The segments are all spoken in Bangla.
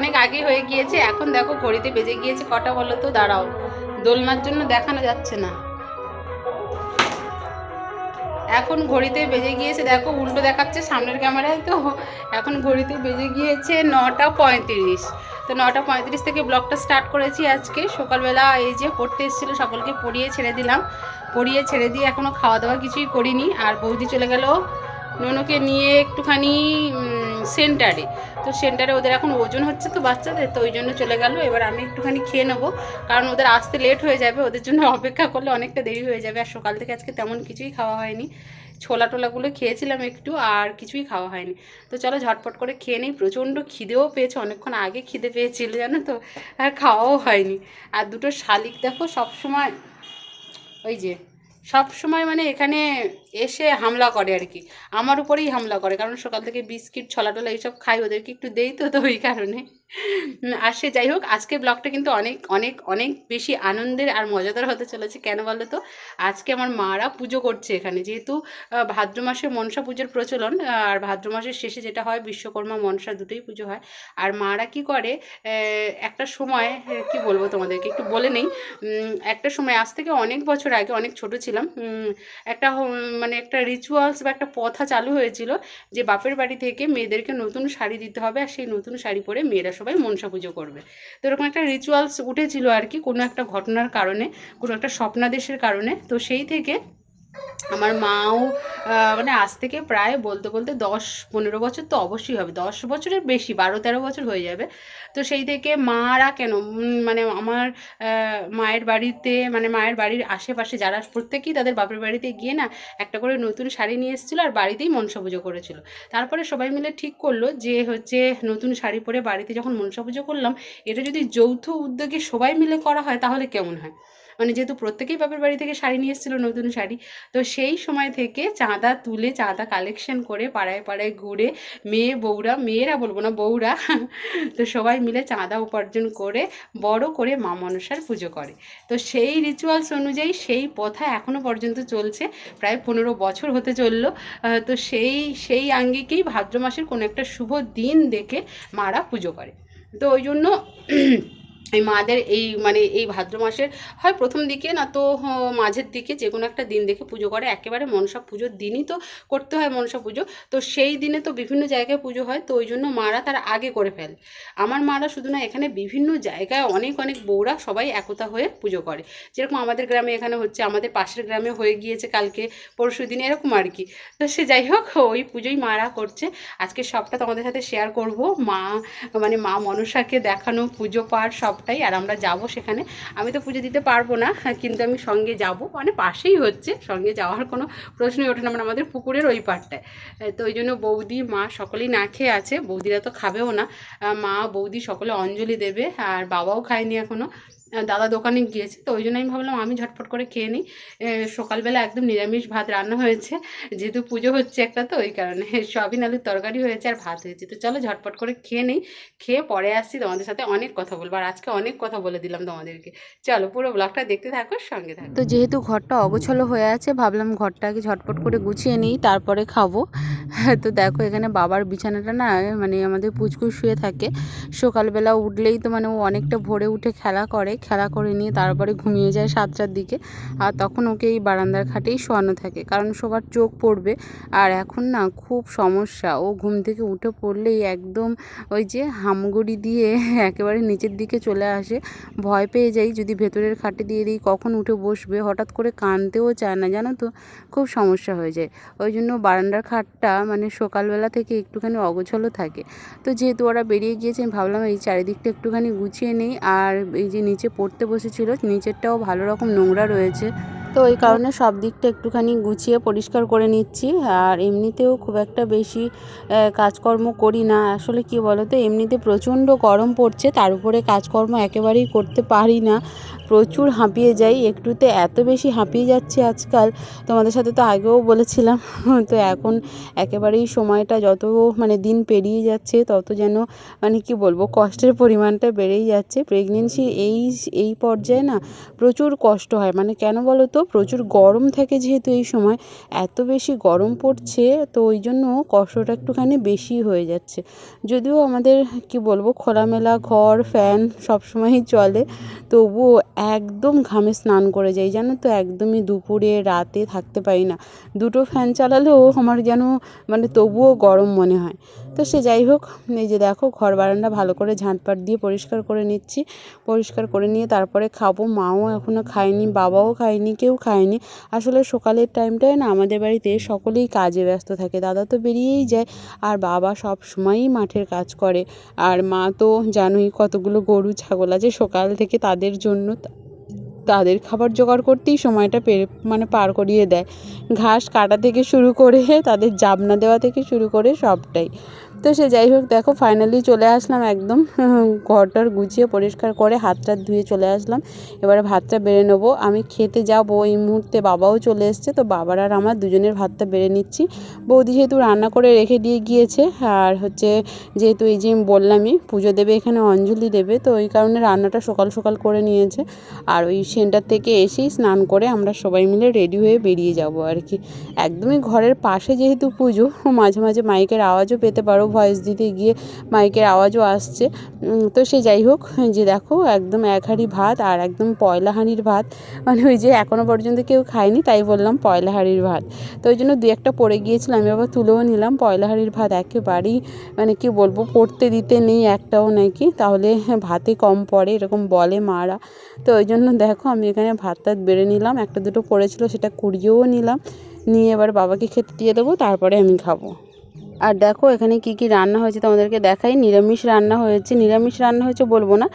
অনেক আগে হয়ে গিয়েছে, এখন দেখো ঘড়িতে বেজে গিয়েছে কটা বলো তো? দাঁড়াও, দোলনার জন্য দেখানো যাচ্ছে না। এখন ঘড়িতে বেজে গিয়েছে, দেখো উল্টো দেখাচ্ছে সামনের ক্যামেরায় তো, এখন ঘড়িতে বেজে গিয়েছে নটা পঁয়ত্রিশ। তো নটা পঁয়ত্রিশ থেকে ব্লগটা স্টার্ট করেছি আজকে। সকালবেলা এই যে পড়তে এসেছিল, সকলকে পড়িয়ে ছেড়ে দিলাম। পড়িয়ে ছেড়ে দিয়ে এখনও খাওয়া দাওয়া কিছুই করিনি। আর বৌদি চলে গেল ননুকে নিয়ে একটুখানি সেন্টারে। তো সেন্টারে ওদের এখন ওজন হচ্ছে তো বাচ্চাদের, তো ওই জন্য চলে গেল। এবার আমি একটুখানি খেয়ে নেব। কারণ ওদের আসতে লেট হয়ে যাবে, ওদের জন্য অপেক্ষা করলে অনেকটা দেরি হয়ে যাবে। আর সকাল থেকে আজকে তেমন কিছুই খাওয়া হয়নি। ছোলা টোলাগুলো খেয়েছিলাম একটু, আর কিছুই খাওয়া হয়নি। তো চলো ঝটপট করে খেয়ে নিই। প্রচণ্ড খিদেও পেয়েছে। অনেকক্ষণ আগে খিদে পেয়েছিল, জানো তো? আর খাওয়াও হয়নি। আর দুটো শালিক দেখো সবসময়, ওই যে সব সময় মানে এখানে এসে হামলা করে আর কি। আমার উপরেই হামলা করে, কারণ সকাল থেকে বিস্কিট, ছলাটলা এইসব খাই, ওদেরকে একটু দেই তো তো ওই কারণে। আর সে যাই হোক আজকে ব্লগটা কিন্তু অনেক অনেক অনেক বেশি আনন্দের আর মজাদার হতে চলেছে। কেন বলো তো? আজকে আমার মারা পুজো করছে এখানে। যেহেতু ভাদ্র মাসে মনসা পুজোর প্রচলন আর ভাদ্র মাসের শেষে যেটা হয়, বিশ্বকর্মা মনসা দুটোই পুজো হয়। আর মারা কি করে? একটা সময় কি বলব তোমাদেরকে? একটু বলে নেই। একটা সময়, আজ থেকে অনেক বছর আগে, অনেক ছোট ছিলাম একটা মানে একটা রিচুয়ালস বা একটা প্রথা চালু হয়েছিল যে, বাপের বাড়ি থেকে মেয়েদেরকে নতুন শাড়ি দিতে হবে, আর সেই নতুন শাড়ি পরে মেয়েরা সবাই মনসা পুজো করবে। তো এরকম একটা রিচুয়ালস উঠেছিল আর কি, কোনো একটা ঘটনার কারণে, কোনো একটা স্বপ্নাদেশের কারণে। তো সেই থেকে আমার মাও মানে আজ থেকে প্রায় বলতে বলতে দশ, পনেরো বছর তো অবশ্যই হবে, দশ বছরের বেশি, বারো, তেরো বছর হয়ে যাবে। তো সেই থেকে মারা কেন? মানে আমার মায়ের বাড়িতে মানে মায়ের বাড়ির আশেপাশে যারা প্রত্যেকেই তাদের বাপের বাড়িতে গিয়ে না একটা করে নতুন শাড়ি নিয়ে এসেছিল আর বাড়িতেই মনসা পুজো করেছিল। তারপরে সবাই মিলে ঠিক করল যে হচ্ছে নতুন শাড়ি পরে বাড়িতে যখন মনসা পুজো করলাম, এটা যদি যৌথ উদ্যোগে সবাই মিলে করা হয় তাহলে কেমন হয়? মানে যেহেতু প্রত্যেকেই বাপের বাড়ি থেকে শাড়ি নিয়ে এসেছিল নতুন শাড়ি, তো সেই সময় থেকে চাঁদা তুলে, চাঁদা কালেকশন করে পাড়ায় পাড়ায় ঘুরে মেয়ে, বউরা, মেয়েরা বলব না, বউরা, তো সবাই মিলে চাঁদা উপার্জন করে, বড় করে মা মনসার পুজো করে। তো সেই রিচুয়ালস অনুযায়ী সেই প্রথা এখনও পর্যন্ত চলছে, প্রায় পনেরো বছর হতে চলল। তো সেই সেই আঙ্গিকেই ভাদ্র মাসের কোনো একটা শুভ দিন দেখে মারা পুজো করে। তো ওই জন্য এই মাদের এই মানে এই ভাদ্র মাসের হয় প্রথম দিকে না তো মাঝের দিকে যে কোনো একটা দিন দেখে পুজো করে। একেবারে মনসা পুজোর দিনই তো করতে হয় মনসা পুজো। তো সেই দিনে তো বিভিন্ন জায়গায় পুজো হয়, তো ওই জন্য মারা তার আগে করে ফেলে। আমার মারা শুধু না, এখানে বিভিন্ন জায়গায় অনেক অনেক বউরা সবাই একতা হয়ে পুজো করে। যেরকম আমাদের গ্রামে এখানে হচ্ছে, আমাদের পাশের গ্রামে হয়ে গিয়েছে কালকে পরশু দিনে এরকম আর কি। তো সে যাই হোক, ওই পুজোই মারা করছে। আজকে সবটা তোমাদের সাথে শেয়ার করব। মা মানে মা মনসাকে দেখানো পুজো পাঠ সবটাই আর আমরা যাব সেখানে। আমি তো পুজো দিতে পারব না, কিন্তু আমি সঙ্গে যাব। মানে পাশেই হচ্ছে, সঙ্গে যাওয়ার কোনো প্রশ্নই ওঠে না মানে আমাদের পুকুরের ওই পাড়টায়। তো ওই জন্য বৌদি, মা সকলেই না খেয়ে আছে, বৌদিরা তো খাবেও না। মা, বৌদি সকলে অঞ্জলি দেবে, আর বাবাও খায়নি এখনও দাদা দোকানে গিয়েছে, তো ওই জন্য আমি ভাবলাম আমি ঝটফট করে খেয়ে নিই। সকালবেলা একদম নিরামিষ ভাত রান্না হয়েছে, যেহেতু পুজো হচ্ছে একটা, তো ওই কারণে সয়াবিন আলুর তরকারি হয়েছে আর ভাত হয়েছে। তো চলো ঝটপট করে খেয়ে নিই, খেয়ে পরে আসছি তোমাদের সাথে অনেক কথা বলব আর আজকে অনেক কথা বলে দিলাম তোমাদেরকে। চলো পুরো ব্লগটা দেখতে থাকো, সঙ্গে থাকো। তো যেহেতু ঘরটা অগোছলো হয়ে আছে, ভাবলাম ঘরটাকে ঝটপট করে গুছিয়ে নিই, তারপরে খাব। তো দেখো এখানে বাবার বিছানাটা না মানে আমাদের পুচকুর শুয়ে থাকে। সকালবেলা উঠলেই তো মানে ও অনেকটা ভোরে উঠে খেলা করে খেলা করে নিয়ে তারপরে ঘুমিয়ে যায় সাতটার দিকে। আর তখন ওকে এই বারান্দার খাটেই শোয়ানো থাকে। কারণ সবার চোখ পড়বে। আর এখন না খুব সমস্যা। ও ঘুম থেকে উঠে পড়লেই একদম ওই যে হামগুড়ি দিয়ে একেবারে নিচের দিকে চলে আসে। ভয় পেয়ে যাই যদি ভেতরের খাটে দিয়ে দিই কখন উঠে বসবে? হঠাৎ করে কানতেও চায় না, জানো তো? খুব সমস্যা হয়ে যায়। ওই জন্য বারান্দার খাটটা মানে সকালবেলা থেকে একটুখানি অগোছলো থাকে। তো যেহেতু ওরা বেরিয়ে গিয়েছে ভাবলাম এই চারিদিকটা একটুখানি গুছিয়ে নেই। আর এই যে নিচে পড়তে বসেছিল নিচেরটাও ভালো রকম নোংরা রয়েছে। তো ওই কারণে সব দিকটা একটুখানি গুছিয়ে পরিষ্কার করে নিচ্ছি। আর এমনিতেও খুব একটা বেশি কাজকর্ম করি না। আসলে কি বলো তো এমনিতে প্রচণ্ড গরম পড়ছে, তার উপরে কাজকর্ম একেবারেই করতে পারি না। প্রচুর হাঁপিয়ে যাই, একটুতে এত বেশি হাঁপিয়ে যাচ্ছে আজকাল। তোমাদের সাথে তো আগেও বলেছিলাম, তো এখন একেবারেই সময়টা যত মানে দিন পেরিয়ে যাচ্ছে, তত যেন মানে কি বলব, কষ্টের পরিমাণটা বেড়েই যাচ্ছে। প্রেগনেন্সি এই এই পর্যায়ে না প্রচুর কষ্ট হয়। মানে কেন বলো তো প্রচুর গরম থাকে যেহেতু এই সময়, এত বেশি গরম পড়ছে, তো ওই জন্য কষ্টটা একটুখানি বেশি হয়ে যাচ্ছে। যদিও আমাদের, কি বলব, খোলামেলা ঘর, ফ্যান সবসময়ই চলে, তবুও একদম ঘামে স্নান করে যাই। জানো তো, একদমই দুপুরে, রাতে থাকতে পারি না। দুটো ফ্যান চালালেও আমার যেন মানে তবুও গরম মনে হয়। তো সে যাই হোক, এই যে দেখো ঘর বারান্দা ভালো করে ঝাঁটপাট দিয়ে পরিষ্কার করে নিচ্ছি। পরিষ্কার করে নিয়ে তারপরে খাব। মাও এখনও খায়নি, বাবাও খায়নি, কেউ খায়নি। আসলে সকালের টাইমটায় না আমাদের বাড়িতে সকলেই কাজে ব্যস্ত থাকে। দাদা তো বেরিয়েই যায় আর বাবা সব সময়ই মাঠের কাজ করে। আর মা তো জানোই কতগুলো গরু, ছাগল আছে সকাল থেকে তাদের জন্য তাদের খাবার জোগাড় করতেই সময়টা পেরে মানে পার করিয়ে দেয়। ঘাস কাটা থেকে শুরু করে তাদের জাবনা দেওয়া থেকে শুরু করে সবটাই। তো সে যাই হোক, দেখো ফাইনালি চলে আসলাম একদম। ঘরটার গুছিয়ে পরিষ্কার করে হাতটা ধুয়ে চলে আসলাম। এবারে ভাতটা বেড়ে নেব। আমি খেতে যাব এই মুহূর্তে, বাবাও চলে এসছে, তো বাবার আর আমার দুজনের ভাতটা বেড়ে নিচ্ছি। বৌদি যেহেতু রান্না করে রেখে দিয়ে গিয়েছে, আর হচ্ছে যেহেতু এই যে আমি বললামই, পুজো দেবে এখানে, অঞ্জলি দেবে, তো ওই কারণে রান্নাটা সকাল সকাল করে নিয়েছে। আর ওই সেন্টার থেকে এসেই স্নান করে আমরা সবাই মিলে রেডি হয়ে বেরিয়ে যাব আর কি। একদমই ঘরের পাশে যেহেতু পুজো, মাঝে মাঝে মাইকের আওয়াজও পেতে পারো ভয়েস দিতে গিয়ে মাইকের আওয়াজও আসছে। তো সে যাই হোক, যে দেখো একদম এক হাঁড়ি ভাত আর একদম পয়লা হাঁড়ির ভাত। মানে ওই যে এখনও পর্যন্ত কেউ খায়নি, তাই বললাম পয়লা হাঁড়ির ভাত। তো ওই জন্য দু একটা পড়ে গিয়েছিল, আমি আবার তুলেও নিলাম। পয়লা হাঁড়ির ভাত একেবারেই মানে কি বলব, পড়তে দিতে নেই একটাও নাকি। তাহলে ভাতে কম পড়ে, এরকম বলে মারা। তো ওই জন্য দেখো আমি এখানে ভাত টাত বেড়ে নিলাম, একটা দুটো পড়েছিল সেটা কুড়িয়েও নিলাম। নিয়ে এবার বাবাকে খেতে দিয়ে দেবো, তারপরে আমি খাব। আর দেখো, এখানে কি কি রান্না হয়েছে তোমাদেরকে দেখাই। নিরামিষ রান্না হয়েছে। নিরামিষ রান্না হয়েছে বলব না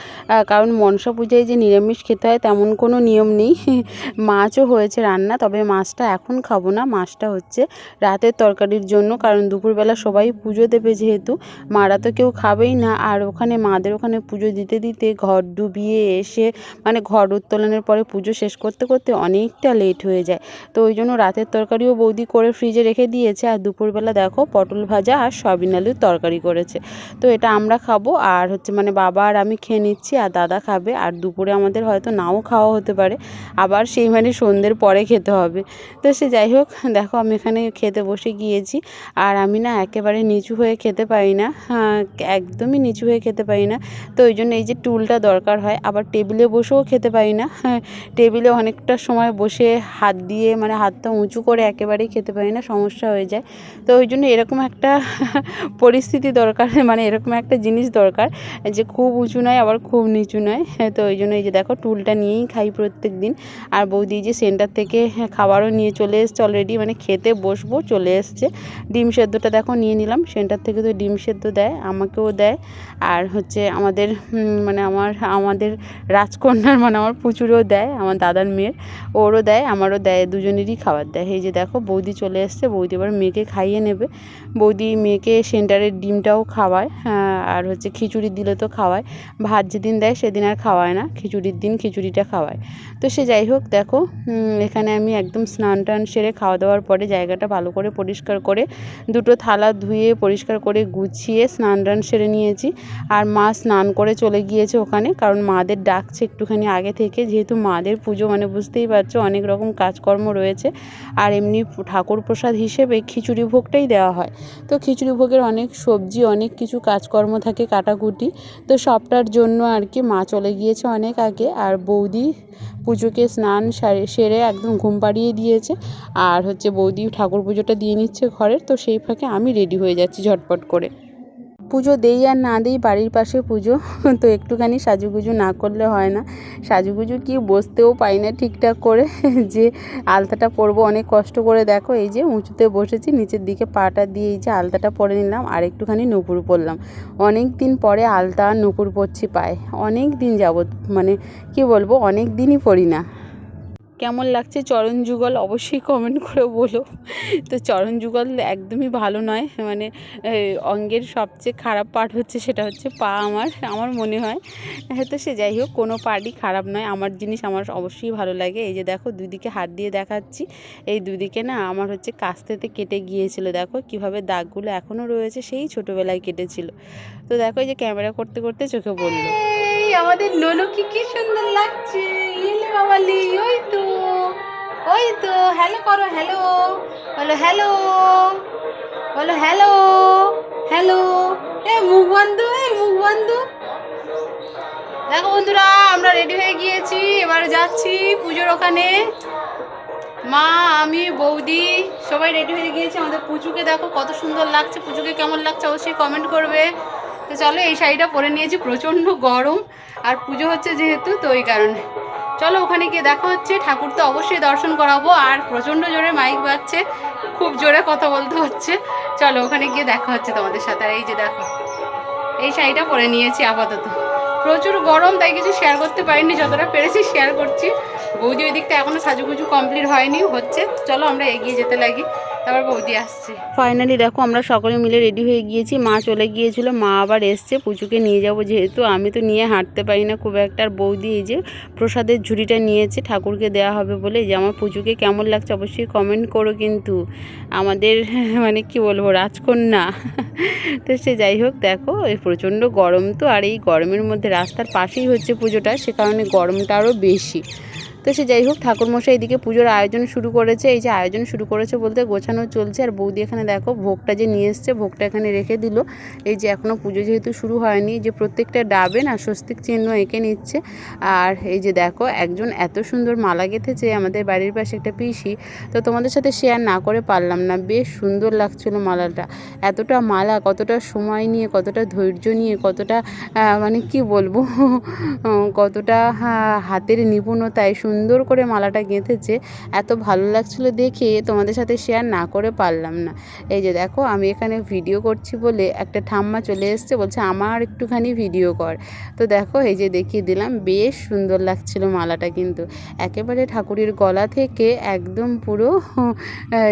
কারণ মনসা পূজায় যে নিরামিষ খেতে হয় তেমন কোনো নিয়ম নেই। মাছও হয়েছে রান্না, তবে মাছটা এখন খাব না। মাছটা হচ্ছে রাতের তরকারির জন্য, কারণ দুপুরবেলা সবাই পুজো দেবে যেহেতু। মারা তো কেউ খাবেই না, আর ওখানে মাদের ওখানে পুজো দিতে দিতে ঘর ডুবিয়ে এসে মানে ঘর উত্তোলনের পরে পুজো শেষ করতে করতে অনেকটা লেট হয়ে যায়। তো ওই জন্য রাতের তরকারিও বৌদি করে ফ্রিজে রেখে দিয়েছে। আর দুপুরবেলা দেখো, পটল ভাজা আর সয়াবিন আলুর তরকারি করেছে। তো এটা আমরা খাব আর হচ্ছে মানে বাবা আর আমি খেয়ে নিচ্ছি আর দাদা খাবে আর দুপুরে আমাদের হয়তো নাও খাওয়া হতে পারে। আবার সেই মানে সন্ধ্যের পরে খেতে হবে। তো সে যাই হোক দেখো আমি এখানে খেতে বসে গিয়েছি আর আমি না একেবারে নিচু হয়ে খেতে পারি না। হ্যাঁ, একদমই নিচু হয়ে খেতে পারি না। তো ওই জন্য এই যে টুলটা দরকার হয় আবার টেবিলে বসেও খেতে পারি না। হ্যাঁ টেবিলে অনেকটা সময় বসে হাত দিয়ে মানে হাতটা উঁচু করে একেবারেই খেতে পারি না সমস্যা হয়ে যায়। তো ওই জন্য এরকম একটা পরিস্থিতি দরকার মানে এরকম একটা জিনিস দরকার যে খুব উঁচু নয় আবার খুব নিচু নয়। হ্যাঁ, তো ওই জন্য এই যে দেখো টুলটা নিয়েই খাই প্রত্যেক দিন। আর বৌদি যে সেন্টার থেকে খাবারও নিয়ে চলে এসছে অলরেডি মানে খেতে বসবো চলে এসছে। ডিম সেদ্ধটা দেখো নিয়ে নিলাম। সেন্টার থেকে তো ডিম সেদ্ধ দেয় আমাকেও দেয়। আর হচ্ছে আমাদের মানে আমার আমাদের রাজকন্যার মানে আমার প্রচুরও দেয় আমার দাদার মেয়ের ওরও দেয় আমারও দেয় দুজনেরই খাবার দেয়। এই যে দেখো বৌদি চলে এসছে বৌদি এবার মেয়েকে খাইয়ে নেবে। বৌদি মেয়েকে সেন্টারের ডিমটাও খাওয়ায় হ্যাঁ, আর হচ্ছে খিচুড়ি দিলে তো খাওয়ায়। ভাত যেদিন দেয় সেদিন আর খাওয়ায় না খিচুড়ির দিন খিচুড়িটা খাওয়ায়। তো সে যাই হোক দেখো এখানে আমি একদম স্নান টান সেরে খাওয়া দাওয়ার পরে জায়গাটা ভালো করে পরিষ্কার করে দুটো থালা ধুয়ে পরিষ্কার করে গুছিয়ে স্নান টান সেরে নিয়েছি। আর মা স্নান করে চলে গিয়েছে ওখানে কারণ মাদের ডাকছে একটুখানি আগে থেকে। যেহেতু মাদের পুজো মানে বুঝতেই পারছ অনেক রকম কাজকর্ম রয়েছে। আর এমনি ঠাকুর প্রসাদ হিসেবে খিচুড়ি ভোগটাই দেওয়া হয়। তো খিচুড়ি ভোগের অনেক সবজি, অনেক কিছু কাজকর্ম থাকে কাটাকুটি। তো সবটার জন্য আর কি মা চলে গিয়েছে অনেক আগে। আর বৌদি পুজোকে স্নান সারে- একদম ঘুম পাড়িয়ে দিয়েছে। আর হচ্ছে বৌদি ঠাকুর পুজোটা দিয়ে নিচ্ছে ঘরের। তো সেই ফাঁকে আমি রেডি হয়ে যাচ্ছি ঝটপট করে। পুজো দেই আর না দেই, বাড়ির পাশে পুজো। তো একটুখানি সাজুগুজু না করলে হয় না। সাজুগুজু কি বসতেও পাই না ঠিকঠাক করে। যে আলতাটা পরবো, অনেক কষ্ট করে দেখো, এই যে উঁচুতে বসেছি, নিচের দিকে পাটা দিয়ে এই যে আলতাটা পরে নিলাম, আর একটুখানি নুপুর পরলাম। অনেক দিন পরে আলতা আর নুপুর পরছি পায়। অনেক দিন যাবত মানে কি বলব, অনেক দিনই পরি না। কেমন লাগছে চরণ যুগল অবশ্যই কমেন্ট করে বলো। তো চরণ যুগল একদমই ভালো নয় মানে অঙ্গের সবচেয়ে খারাপ পার্ট হচ্ছে সেটা হচ্ছে পা আমার আমার মনে হয়। হ্যাঁ, তো সে যাই হোক কোনো পার্টই খারাপ নয় আমার জিনিস আমার অবশ্যই ভালো লাগে। এই যে দেখো দুদিকে হাত দিয়ে দেখাচ্ছি। এই দুদিকে না আমার হচ্ছে কাস্তেতে কেটে গিয়েছিল দেখো কীভাবে দাগগুলো এখনও রয়েছে সেই ছোটোবেলায় কেটেছিল। তো দেখো এই যে ক্যামেরা করতে করতে চোখে পড়ল। আমাদের নোনো কি কি সুন্দর লাগছে। ইলে বাবালি ওই তো ওই তো হ্যালো করো হ্যালো বলো হ্যালো বলো হ্যালো হ্যালো এ মুখ বন্ধ, এ মুখ বন্ধ। দেখো বন্ধুরা, আমরা রেডি হয়ে গিয়েছি, এবার যাচ্ছি পুজোর ওখানে। মা, আমি, বৌদি, সবাই রেডি হয়ে গিয়েছি, আমাদের পুজোকে দেখো কত সুন্দর লাগছে পুজোকে কেমন লাগছে, অবশ্যই কমেন্ট করবে। তো চলো এই শাড়িটা পরে নিয়েছি, প্রচণ্ড গরম। আর পুজো হচ্ছে যেহেতু, তো ওই কারণে। চলো ওখানে গিয়ে দেখা হচ্ছে, ঠাকুর তো অবশ্যই দর্শন করাবো। আর প্রচণ্ড জোরে মাইক বাজছে, খুব জোরে কথা বলতে হচ্ছে। চলো ওখানে গিয়ে দেখা হচ্ছে তোমাদের সাথে। আর এই যে দেখো, এই শাড়িটা পরে নিয়েছি আপাতত। প্রচুর গরম, তাই কিছু শেয়ার করতে পারিনি, যতটা পেরেছি শেয়ার করছি। বৌদি ওই দিকটা এখনও সাজুগুজু কমপ্লিট হয়নি, হচ্ছে। চলো আমরা এগিয়ে যেতে লাগি। তারপর বৌদি আসছে। ফাইনালি দেখো, আমরা সকলে মিলে রেডি হয়ে গিয়েছি। মা চলে গিয়েছিল, মা আবার এসছে পুজোকে নিয়ে যাব যেহেতু। আমি তো নিয়ে হাঁটতে পারি না খুব একটা। আর বৌদি এই যে প্রসাদের ঝুড়িটা নিয়েছে, ঠাকুরকে দেওয়া হবে বলে। যে আমার পুজোকে কেমন লাগছে অবশ্যই কমেন্ট করো কিন্তু। আমাদের মানে কি বলব, রাজকন্যা। তো সে যাই হোক, দেখো এই প্রচণ্ড গরম তো। আর এই গরমের মধ্যে রাস্তার পাশেই হচ্ছে পুজোটা। সে কারণে গরমটা আরও বেশি। তো সে যাই হোক, ঠাকুরমশাই এদিকে পুজোর আয়োজন শুরু করেছে। এই যে আয়োজন শুরু করেছে বলতে গোছানো চলছে। আর বৌদি এখানে দেখো, ভোগটা যে নিয়ে এসছে, ভোগটা এখানে রেখে দিল। এই যে এখনও পুজো যেহেতু শুরু হয়নি, যে প্রত্যেকটা ডাবে না স্বস্তিক চিহ্ন এঁকে নিচ্ছে। আর এই যে দেখো, একজন এত সুন্দর মালা গেঁথেছে আমাদের বাড়ির পাশে একটা পিসি। তো তোমাদের সাথে শেয়ার না করে পারলাম না, বেশ সুন্দর লাগছিল মালাটা। এতটা মালা, কতটা সময় নিয়ে, কতটা ধৈর্য নিয়ে, কতটা মানে কি বলব? কতটা হাতের নিপুণতায় সুন্দর করে মালাটা গেঁথেছে, এত ভালো লাগছিল দেখে তোমাদের সাথে শেয়ার না করে পারলাম না। এই যে দেখো, আমি এখানে ভিডিও করছি বলে একটা ঠাম্মা চলে এসছে, বলছে, আমার একটুখানি ভিডিও কর। তো দেখো, এই যে দেখিয়ে দিলাম, বেশ সুন্দর লাগছিল মালাটা কিন্তু। একেবারে ঠাকুরের গলা থেকে একদম পুরো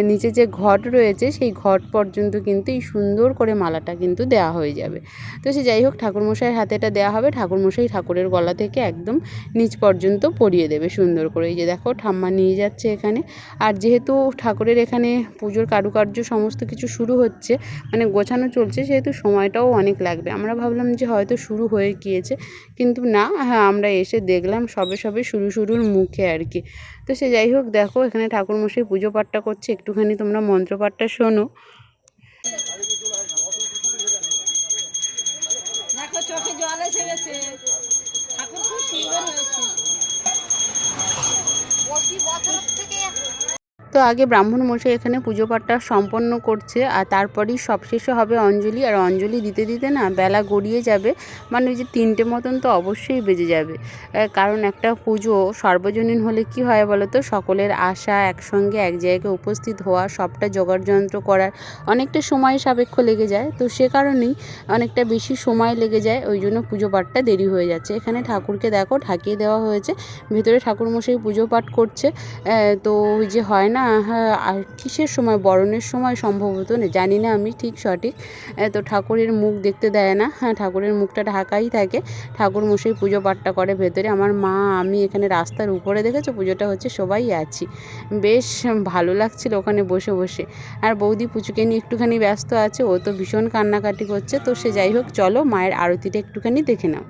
নিচে যে ঘট রয়েছে, সেই ঘট পর্যন্ত কিন্তু এই সুন্দর করে মালাটা কিন্তু দেওয়া হয়ে যাবে। তো সে যাই হোক, ঠাকুরমশাইয়ের হাতে এটা দেওয়া হবে, ঠাকুরমশাই ঠাকুরের গলা থেকে একদম নিচ পর্যন্ত পরিয়ে দেবে সুন্দর করে। এই যে দেখো, ঠাম্মা নিয়ে যাচ্ছে এখানে। আর যেহেতু ঠাকুরের এখানে পুজোর কারুকার্য সমস্ত কিছু শুরু হচ্ছে মানে গোছানো চলছে, সেহেতু সময়টাও অনেক লাগবে। আমরা ভাবলাম যে হয়তো শুরু হয়ে গিয়েছে, কিন্তু না হ্যাঁ আমরা এসে দেখলাম সবে সবে শুরু শুরুর মুখে আর কি। তো সে যাই হোক, দেখো, এখানে ঠাকুরমশাই পুজো পাঠটা করছে। একটুখানি তোমরা মন্ত্রপাঠটা শোনো। তো আগে ব্রাহ্মণ মশাই এখানে পুজো পাঠটা সম্পন্ন করছে, আর তারপরেই সব সবশেষে হবে অঞ্জলি, আর অঞ্জলি দিতে দিতে না বেলা গড়িয়ে যাবে মানে ওই যে তিনটে মতন তো অবশ্যই বেজে যাবে। কারণ একটা পুজো সর্বজনীন হলে কি হয় বলো তো সকলের আশা একসঙ্গে, এক জায়গায় উপস্থিত হওয়া, সবটা জোগাড়যন্ত্র করার অনেকটা সময় সাপেক্ষ লেগে যায়। তো সে কারণেই অনেকটা বেশি সময় লেগে যায়, ওই জন্য পুজো পাঠটা দেরি হয়ে যাচ্ছে। এখানে ঠাকুরকে দেখো, ঢাকিয়ে দেওয়া হয়েছে, ভেতরে ঠাকুরমশাই পুজো পাঠ করছে। তো ওই যে হয় না আর কিসের সময়? বরণের সময় সম্ভবত জানি না আমি ঠিক সঠিক। তো ঠাকুরের মুখ দেখতে দেয় না। হ্যাঁ ঠাকুরের মুখটা ঢাকাই থাকে। ঠাকুর মশাই পুজো পাঠটা করে ভেতরে। আমার মা, আমি এখানে রাস্তার উপরে দেখেছ? পুজোটা হচ্ছে সবাই আছি। বেশ ভালো লাগছিল ওখানে বসে বসে। আর বৌদি পুচুকে নিয়ে একটুখানি ব্যস্ত আছে। ও তো ভীষণ কান্নাকাটি করছে। তো সে যাই হোক, চলো মায়ের আরতিটা একটুখানি দেখে নাও।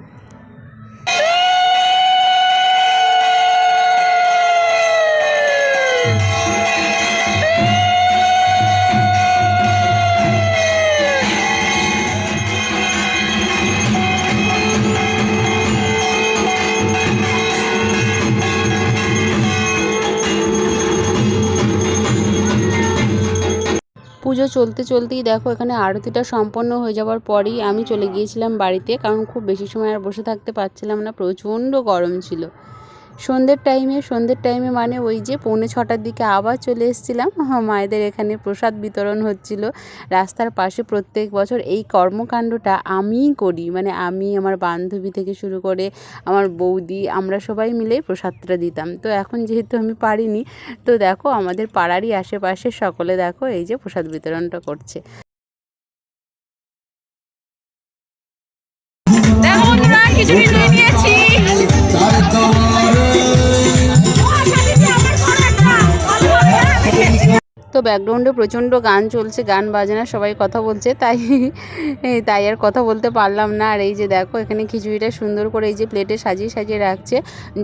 পুজো চলতে চলতেই দেখো এখানে আরতিটা সম্পন্ন হয়ে যাওয়ার পরেই আমি চলে গিয়েছিলাম বাড়িতে, কারণ খুব বেশি সময় আর বসে থাকতে পারছিলাম না, প্রচণ্ড গরম ছিল। সন্ধ্যের টাইমে সন্ধ্যের টাইমে মানে ওই যে পৌনে ছটার দিকে আবার চলে এসেছিলাম। মায়েদের এখানে প্রসাদ বিতরণ হচ্ছিল। রাস্তার পাশে প্রত্যেক বছর এই কর্মকাণ্ডটা আমিই করি। মানে আমি, আমার বান্ধবী থেকে শুরু করে আমার বৌদি, আমরা সবাই মিলেই প্রসাদটা দিতাম। তো এখন যেহেতু আমি পারিনি, তো দেখো আমাদের পাড়ারই আশেপাশে সকলে দেখো এই যে প্রসাদ বিতরণটা করছে। দেখো নিয়েছি। তো ব্যাকগ্রাউন্ডে প্রচণ্ড গান চলছে, গান বাজনা, সবাই কথা বলছে, তাই তাই আর কথা বলতে পারলাম না। আর এই যে দেখো, এখানে খিচুড়িটা সুন্দর করে এই যে প্লেটে সাজিয়ে সাজিয়ে রাখছে।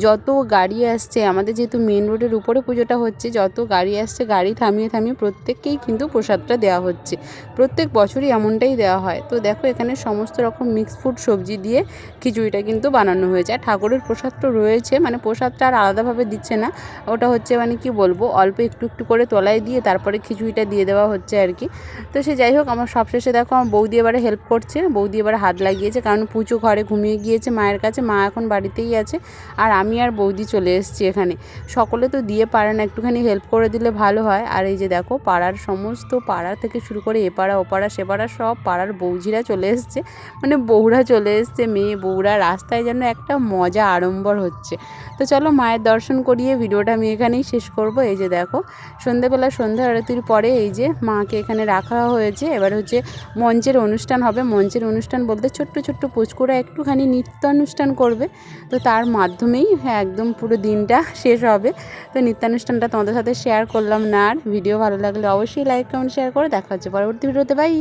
যত গাড়ি আসছে, আমাদের যেহেতু মেন রোডের উপরে পুজোটা হচ্ছে, যত গাড়ি আসছে, গাড়ি থামিয়ে থামিয়ে প্রত্যেককেই কিন্তু প্রসাদটা দেওয়া হচ্ছে। প্রত্যেক বছরই এমনটাই দেওয়া হয়। তো দেখো, এখানে সমস্ত রকম মিক্স ফুড সবজি দিয়ে খিচুড়িটা কিন্তু বানানো হয়েছে। আর ঠাকুরের প্রসাদ তো রয়েছে মানে প্রসাদটা আর আলাদাভাবে দিচ্ছে না। ওটা হচ্ছে মানে কি বলব, অল্প একটু একটু করে তলায় দিয়ে তারপরে খিচুড়িটা দিয়ে দেওয়া হচ্ছে আর কি। তো সে যাই হোক, আমার সবশেষে দেখো আমার বৌদি এবারে হেল্প করছে। বৌদি এবারে হাত লাগিয়েছে কারণ পুচু ঘরে ঘুমিয়ে গিয়েছে মায়ের কাছে। মা এখন বাড়িতেই আছে আর আমি আর বৌদি চলে এসেছি এখানে। সকলে তো দিয়ে পারে না, একটুখানি হেল্প করে দিলে ভালো হয়। আর এই যে দেখো, পাড়ার সমস্ত পাড়া থেকে শুরু করে এপাড়া ওপাড়া সেপাড়া সব পাড়ার বৌঝিরা চলে এসছে। মানে বউরা চলে এসছে, মেয়ে, বউরা। রাস্তায় যেন একটা মজা আড়ম্বর হচ্ছে। তো চলো মায়ের দর্শন করিয়ে ভিডিওটা আমি এখানেই শেষ করব। এই যে দেখো, সন্ধেবেলা সন্ধ্যা আরতির পরে এই যে মাকে এখানে রাখা হয়েছে। এবার হচ্ছে মঞ্চের অনুষ্ঠান হবে। মঞ্চের অনুষ্ঠান বলতে ছোট্ট ছোট্ট পুচকুরা একটুখানি নৃত্যানুষ্ঠান করবে। তো তার মাধ্যমেই হ্যাঁ একদম পুরো দিনটা শেষ হবে। তো নৃত্যানুষ্ঠানটা তোমাদের সাথে শেয়ার করলাম না। আর ভিডিও ভালো লাগলে অবশ্যই লাইক কমেন্ট শেয়ার করে দেখা হচ্ছে পরবর্তী ভিডিওতে। বাই